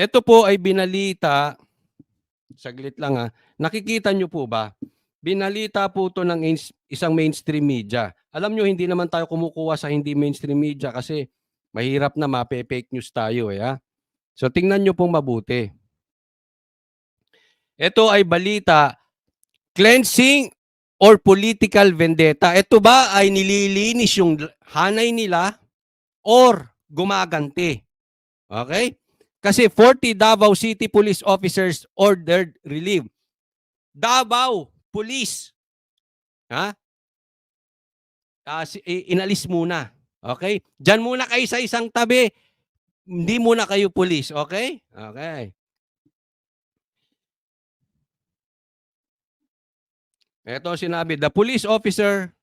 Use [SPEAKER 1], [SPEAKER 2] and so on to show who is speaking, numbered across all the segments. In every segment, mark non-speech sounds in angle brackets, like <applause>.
[SPEAKER 1] Ito po ay binalita, saglit lang ha, nakikita nyo po ba? Binalita po to ng isang mainstream media. Alam nyo, hindi naman tayo kumukuha sa hindi mainstream media kasi mahirap na mape-fake news tayo eh ha. So tingnan nyo pong mabuti. Ito ay balita, cleansing or political vendetta. Ito ba ay nililinis yung hanay nila or gumaganti? Okay? Kasi 40 Davao City Police officers ordered relief. Davao Police. Ha? I- inalis muna. Okay? Diyan muna kayo sa isang tabi. Hindi muna kayo police. Okay? Okay. Ito sinabi, the police officer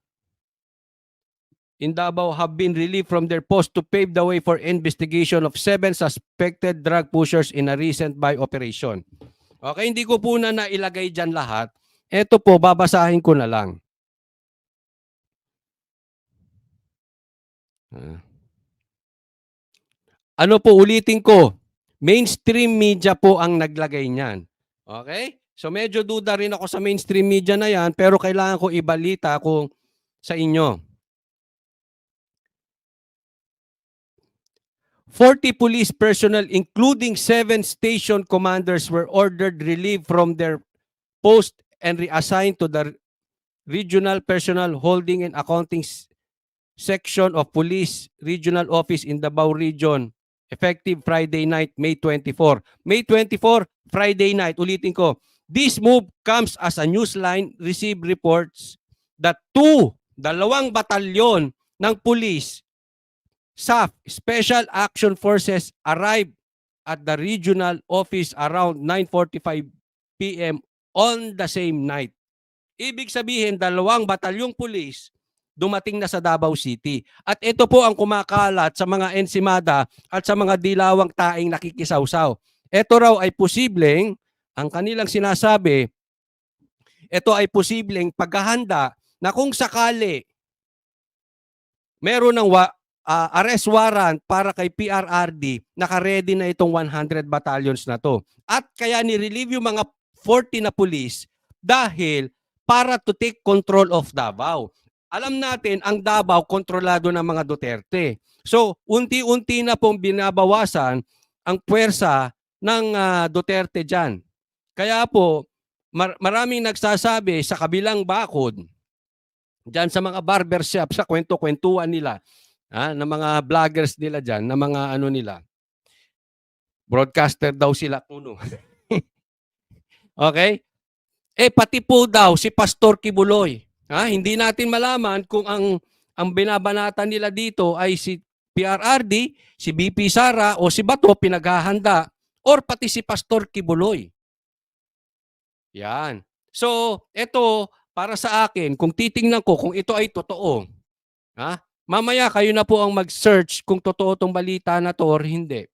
[SPEAKER 1] in Davao have been relieved from their post to pave the way for investigation of seven suspected drug pushers in a recent buy operation. Okay, hindi ko po na nailagay dyan lahat. Ito po, babasahin ko na lang. Ah. Ano po, ulitin ko. Mainstream media po ang naglagay niyan. Okay? So medyo duda rin ako sa mainstream media na yan, pero kailangan ko ibalita kung sa inyo. 40 police personnel, including seven station commanders, were ordered relieved from their post and reassigned to the regional personnel holding and accounting section of police regional office in Davao region effective Friday night, May 24. May 24, Friday night. Ulitin ko. This move comes as a newsline received reports that two, dalawang batalyon ng police SAF, Special Action Forces, arrived at the regional office around 9.45 p.m. on the same night. Ibig sabihin, dalawang batalyong pulis dumating na sa Davao City. At ito po ang kumakalat sa mga ensimada at sa mga dilawang taing nakikisawsaw. Ito raw ay posibleng, ang kanilang sinasabi, ito ay posibleng paghahanda na kung sakali meron ng wa, ah, arrest warrant para kay PRRD, naka-ready na itong 100 battalions na to. At kaya ni-relieve yung mga 40 na police dahil para to take control of Davao. Alam natin, ang Davao kontrolado ng mga Duterte. So, unti-unti na pong binabawasan ang puwersa ng ah, Duterte dyan. Kaya po, mar- maraming nagsasabi sa kabilang bakod, dyan sa mga barbershop, sa kwento-kwentuhan nila, ah, ng mga vloggers nila dyan, ng mga ano nila, broadcaster daw sila kuno. <laughs> okay? Eh, pati po daw si Pastor Kibuloy. Ha? Hindi natin malaman kung ang ang binabanata nila dito ay si PRRD, si BP Sara o si Bato pinaghahanda or pati si Pastor Kibuloy. Yan. So, ito para sa akin, kung titingnan ko kung ito ay totoo, ha? Mamaya kayo na po ang mag-search kung totoo tong balita na to or hindi.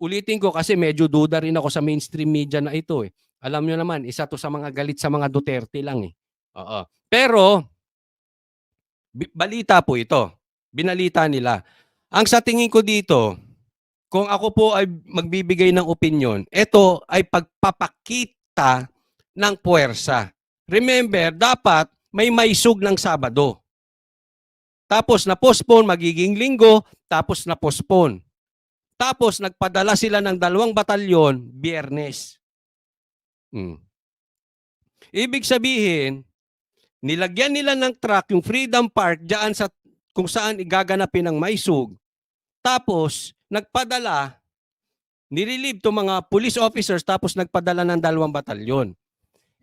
[SPEAKER 1] Ulitin ko kasi medyo duda rin ako sa mainstream media na ito eh. Alam nyo naman, isa to sa mga galit sa mga Duterte lang eh. Oo. Pero, balita po ito. Binalita nila. Ang sa tingin ko dito, kung ako po ay magbibigay ng opinion, ito ay pagpapakita ng puwersa. Remember, dapat may maisug ng Sabado. Tapos na-postpone, magiging linggo, tapos na-postpone. Tapos nagpadala sila ng dalawang batalyon, biyernes. Hmm. Ibig sabihin, nilagyan nila ng truck yung Freedom Park diyan sa kung saan igaganapin ang maisug. Tapos, nagpadala, nirelieve to mga police officers tapos nagpadala ng dalawang batalyon.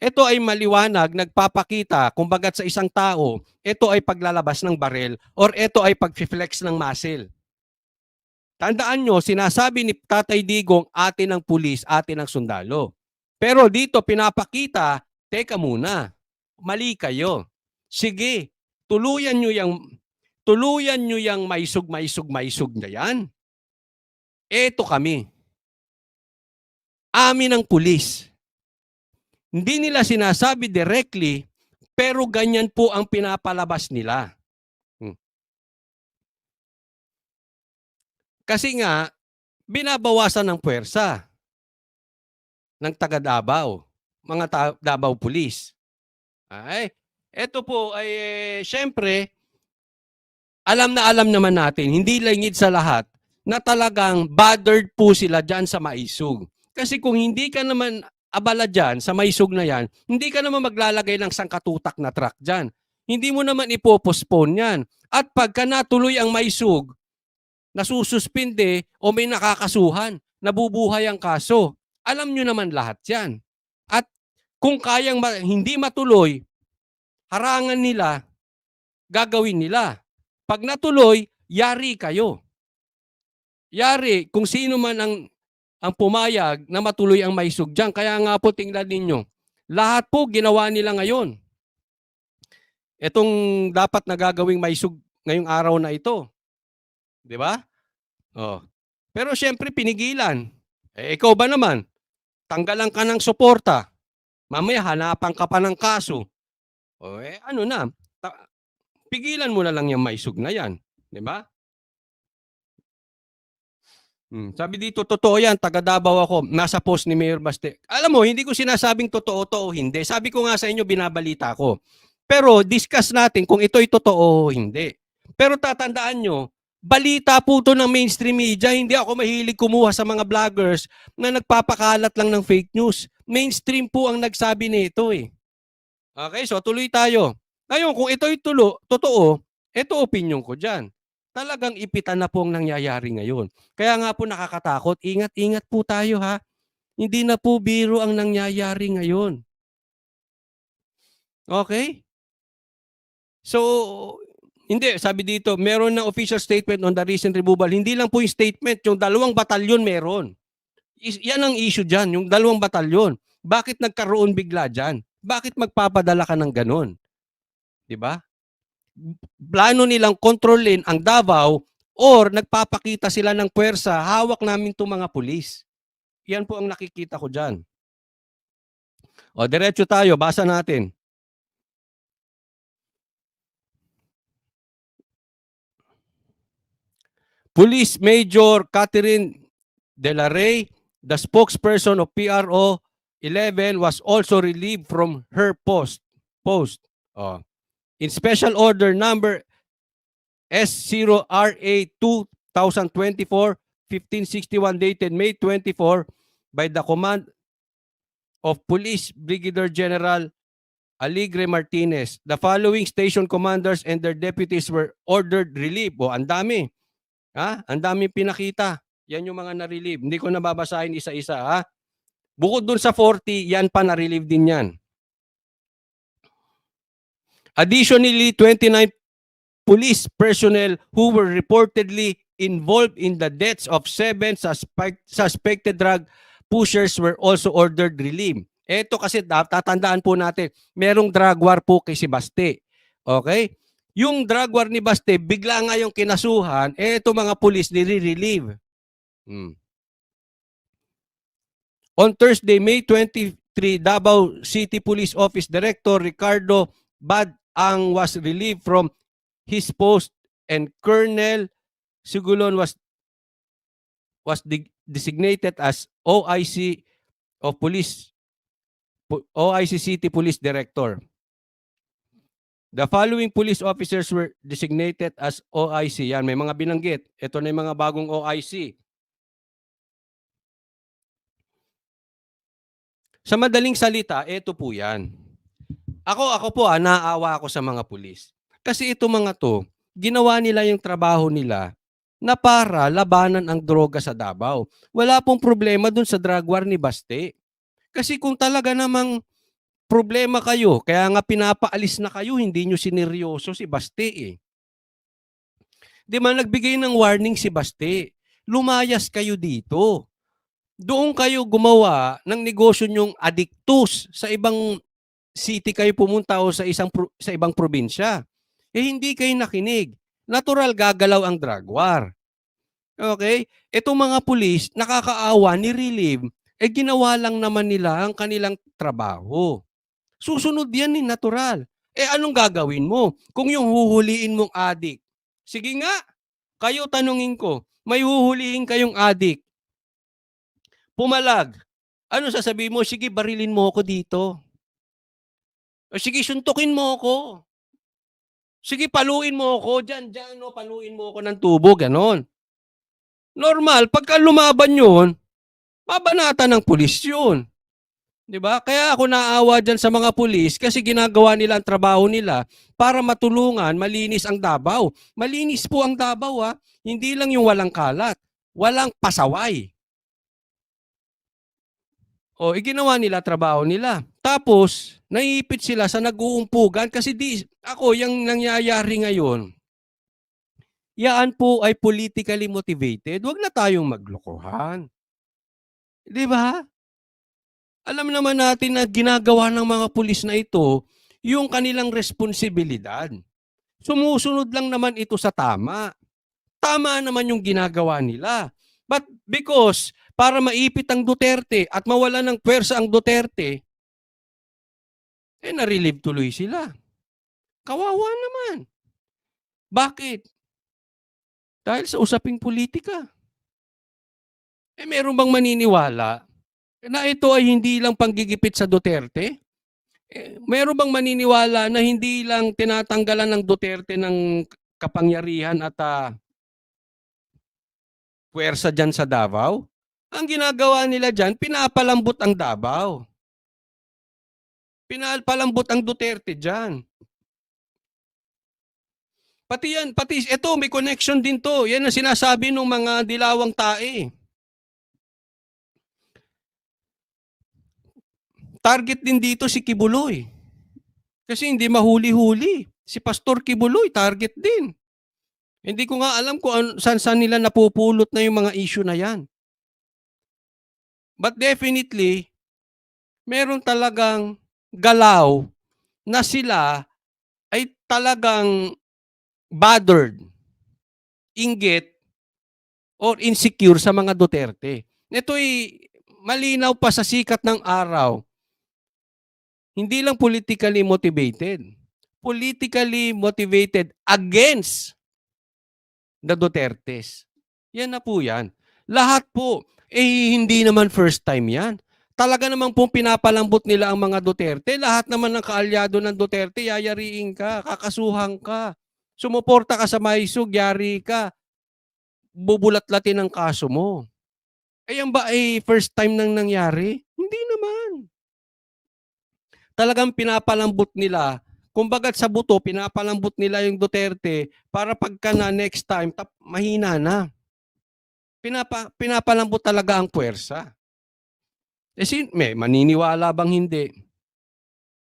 [SPEAKER 1] Ito ay maliwanag, nagpapakita, kumbaga sa isang tao, ito ay paglalabas ng barel or ito ay pag-flex ng muscle. Tandaan nyo, sinasabi ni Tatay Digong, atin ang pulis, atin ang sundalo. Pero dito pinapakita, teka muna, mali kayo. Sige, tuluyan nyo yung, tuluyan nyo yung maisug, maisug, maisug na yan. Eto kami. Amin ang pulis. Hindi nila sinasabi directly, pero ganyan po ang pinapalabas nila. Hmm. Kasi nga, binabawasan ng puwersa. ng taga Davao, mga ta- Davao Police. Ay, eto po ay eh, syempre alam na alam naman natin, hindi langid sa lahat na talagang bothered po sila diyan sa Maisug. Kasi kung hindi ka naman abala diyan sa Maisug na yan, hindi ka naman maglalagay ng sangkatutak na truck diyan. Hindi mo naman ipopospone yan. At pagka natuloy ang Maisug, nasususpinde o may nakakasuhan, nabubuhay ang kaso. Alam nyo naman lahat yan. At kung kayang ma- hindi matuloy, harangan nila, gagawin nila. Pag natuloy, yari kayo. Yari kung sino man ang ang pumayag na matuloy ang maisug dyan. Kaya nga po tingnan ninyo, lahat po ginawa nila ngayon. Itong dapat na gagawing maisug ngayong araw na ito. Di ba? Oh. Pero syempre pinigilan. Eh, ikaw ba naman? Tanggalan ka ng suporta. Mamaya hanapan ka pa ng kaso. O eh, ano na? Pigilan mo na lang yung maisug na yan. Di ba? Hmm, Sabi dito, totoo yan, taga Davao ako, nasa post ni Mayor Baste. Alam mo, hindi ko sinasabing totoo to o hindi. Sabi ko nga sa inyo, binabalita ko. Pero discuss natin kung ito'y totoo o hindi. Pero tatandaan nyo, balita po to ng mainstream media. Hindi ako mahilig kumuha sa mga vloggers na nagpapakalat lang ng fake news. Mainstream po ang nagsabi nito eh. Okay, so tuloy tayo. Ngayon, kung ito'y tulo, totoo, ito opinion ko dyan. Talagang ipitan na po ang nangyayari ngayon. Kaya nga po nakakatakot. Ingat-ingat po tayo ha. Hindi na po biro ang nangyayari ngayon. Okay? So, hindi, sabi dito, meron na official statement on the recent removal. Hindi lang po yung statement, yung dalawang batalyon meron. Yan ang issue dyan, yung dalawang batalyon. Bakit nagkaroon bigla dyan? Bakit magpapadala ka ng ganon? Di ba? Plano nilang kontrolin ang Davao or nagpapakita sila ng puwersa, hawak namin itong mga pulis. Yan po ang nakikita ko dyan. O, diretso tayo, basa natin. Police Major Catherine De La Rey, the spokesperson of PRO 11 was also relieved from her post. Post. Oh. In special order number S0RA 2024 1561 dated May 24 by the command of Police Brigadier General Aligre Martinez. The following station commanders and their deputies were ordered relief. O, ang dami. Ha? Ang dami pinakita. Yan yung mga na-relieve. Hindi ko nababasahin isa-isa, ha? Bukod dun sa 40, yan pa na-relieve din yan. Additionally, 29 police personnel who were reportedly involved in the deaths of seven suspect, suspected drug pushers were also ordered relief. Ito kasi da- tatandaan po natin, merong drug war po kay si Baste. Okay? Yung drug war ni Baste, bigla nga yung kinasuhan, ito mga pulis nire-relieve. Hmm. On Thursday, May 23, Davao City Police Office Director Ricardo Bad Ang was relieved from his post and Colonel Sugulon was was de- designated as OIC of Police Po- OIC City Police Director. The following police officers were designated as OIC. Yan, may mga binanggit. Ito na yung mga bagong OIC. Sa madaling salita, ito po yan. Ako, ako po, ah, naawa ako sa mga pulis. Kasi ito mga to, ginawa nila yung trabaho nila na para labanan ang droga sa Davao. Wala pong problema dun sa drug war ni Baste. Kasi kung talaga namang problema kayo, kaya nga pinapaalis na kayo, hindi nyo sineryoso si Baste eh. Di man nagbigay ng warning si Baste, lumayas kayo dito. Doon kayo gumawa ng negosyo nyong addictus sa ibang city kayo pumunta o sa isang sa ibang probinsya. Eh hindi kayo nakinig. Natural gagalaw ang drug war. Okay? Itong mga pulis, nakakaawa, ni-relieve, eh ginawa lang naman nila ang kanilang trabaho. Susunod yan ni natural. Eh anong gagawin mo? Kung yung huhuliin mong adik, sige nga, kayo tanungin ko, may huhuliin kayong adik, pumalag, Ano sasabihin mo? Sige, barilin mo ako dito. O sige, suntukin mo ako. Sige, paluin mo ako. Diyan, diyan, no, paluin mo ako ng tubo. Ganon. Normal, pagka lumaban yun, babanata ng pulis yun. 'Di ba? Kaya ako naawa diyan sa mga pulis kasi ginagawa nila ang trabaho nila para matulungan malinis ang Davao. Malinis po ang Davao ha. Hindi lang yung walang kalat, walang pasaway. O, iginawa nila trabaho nila. Tapos, naiipit sila sa nag-uumpugan kasi di, ako, yung nangyayari ngayon, yaan po ay politically motivated. Huwag na tayong maglokohan. Di ba? Alam naman natin na ginagawa ng mga pulis na ito yung kanilang responsibilidad. Sumusunod lang naman ito sa tama. Tama naman yung ginagawa nila. But because para maipit ang Duterte at mawala ng pwersa ang Duterte, eh narilib tuloy sila. Kawawa naman. Bakit? Dahil sa usaping politika. Eh meron bang maniniwala na ito ay hindi lang panggigipit sa Duterte? Eh, meron bang maniniwala na hindi lang tinatanggalan ng Duterte ng kapangyarihan at ah, puwersa dyan sa Davao? Ang ginagawa nila dyan, pinapalambot ang Davao. Pinapalambot ang Duterte dyan. Pati yan, pati ito, may connection din to. Yan ang sinasabi ng mga dilawang tae. target din dito si Kibuloy. Kasi hindi mahuli-huli. Si Pastor Kibuloy, target din. Hindi ko nga alam kung an- saan saan nila napupulot na yung mga issue na yan. But definitely, meron talagang galaw na sila ay talagang bothered, inggit, or insecure sa mga Duterte. Ito'y malinaw pa sa sikat ng araw hindi lang politically motivated. Politically motivated against the Dutertes. Yan na po yan. Lahat po. Eh, hindi naman first time yan. Talaga naman pong pinapalambot nila ang mga Duterte. Lahat naman ng kaalyado ng Duterte, yayariin ka, kakasuhan ka. Sumuporta ka sa maisog, yari ka. Bubulat-latin ang kaso mo. Eh, yan ba ay first time nang nangyari? Hindi naman talagang pinapalambot nila. Kumbaga sa buto, pinapalambot nila yung Duterte para pagka na next time, tap, mahina na. Pinapa, pinapalambot talaga ang puwersa. Eh, sin, may maniniwala bang hindi?